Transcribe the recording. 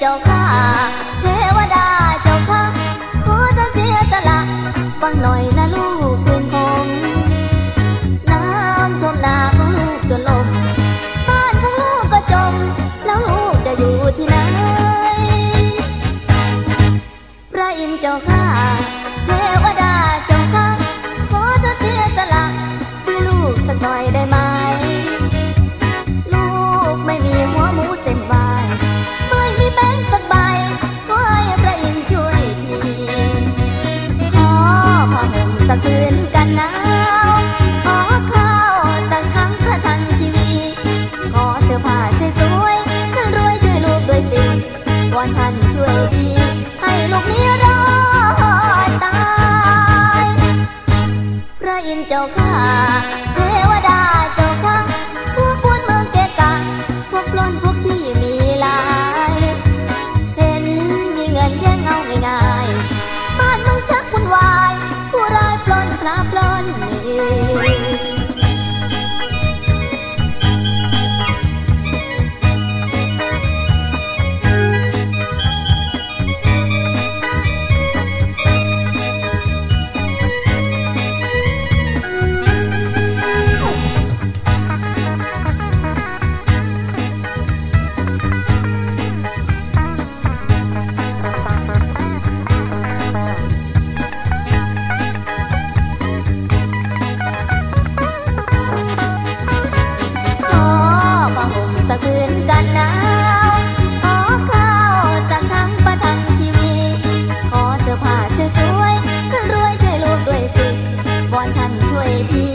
เจ้าข้าเทวดาเจ้าข้าขอจะเสียสละฟังหน่อยนะลูกคืนคงน้ำท่วมนาของลูกจนลมบ้านของลูกก็จม แล้วลูกจะอยู่ที่ไหนพระอินเจ้าข้าเทวดาเจ้าข้าขอจะเสียสละช่วยลูกสักหน่อยได้ไหม ลูกไม่มีหัวหมูเส้นวา สักคืนกันหนาวขอข้าวสักครั้งประทังชีวีขอเสื้อผ้าสวยๆท่านรวยช่วยลูกด้วยสิวอนท่านช่วยดี ให้ลูกนี้รอดตาย พระอินทร์เจ้าข้า สักผืนกันหนาวขอข้าวสักครั้งประทังชีวีขอเสื้อผ้าสวยๆท่านรวยช่วยลูกด้วยสิบอนท่านช่วยที